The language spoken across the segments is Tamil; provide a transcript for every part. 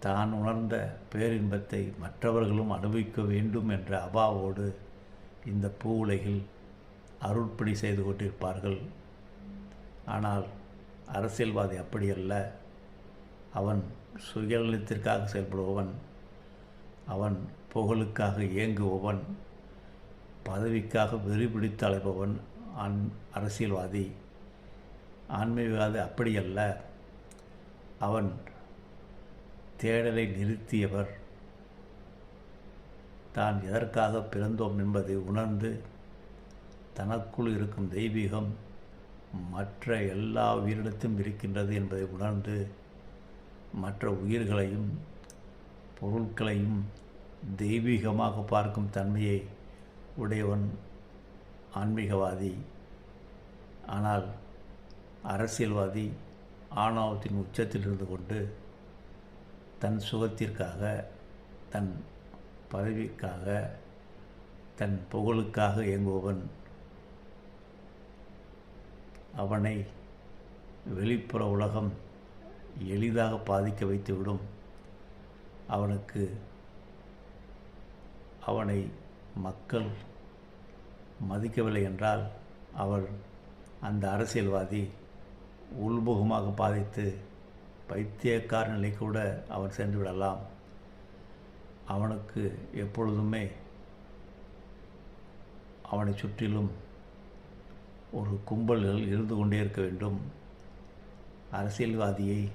தான் உணர்ந்த பேரின்பத்தை மற்றவர்களும் அனுபவிக்க வேண்டும் என்ற அபாவோடு இந்த பூ உலகில் அருட்பணி செய்து கொண்டிருப்பார்கள். ஆனால் அரசியல்வாதி அப்படியல்ல. அவன் சுயநலத்திற்காக செயல்படுபவன். அவன் புகழுக்காக இயங்குபவன். பதவிக்காக வெறி பிடித்து அழைப்பவன் ஆண் அரசியல்வாதி. ஆன்மீகவாதி அப்படியல்ல. அவன் தேடலை நிறுத்தியவர். தான் எதற்காக பிறந்தோம் என்பதை உணர்ந்து தனக்குள் இருக்கும் தெய்வீகம் மற்ற எல்லா உயிரிடத்தும் இருக்கின்றது என்பதை உணர்ந்து மற்ற உயிர்களையும் பொருட்களையும் தெய்வீகமாக பார்க்கும் தன்மையை உடையவன் ஆன்மீகவாதி. ஆனால் அரசியல்வாதி ஆணவத்தின் உச்சத்தில் இருந்து கொண்டு தன் சுகத்திற்காக தன் பதவிக்காக தன் புகழுக்காக இயங்குபவன் அவனை வெளிப்புற உலகம் எளிதாக பாதிக்க வைத்துவிடும். அவனுக்கு அவனை மக்கள் மதிக்கவில்லை என்றால் அவர் அந்த அரசியல்வாதி உள்முகமாக பாதித்து பைத்தியக்கார நிலை கூட அவன் சென்று விடலாம். அவனுக்கு எப்பொழுதுமே அவனை சுற்றிலும் ஒரு கும்பல்கள் இருந்து கொண்டே இருக்க வேண்டும். அரசியல்வாதியை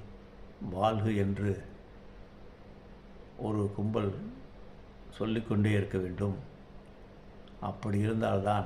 வாழ்கு என்று ஒரு கும்பல் சொல்லிக்கொண்டே இருக்க வேண்டும். அப்படி இருந்தால்தான்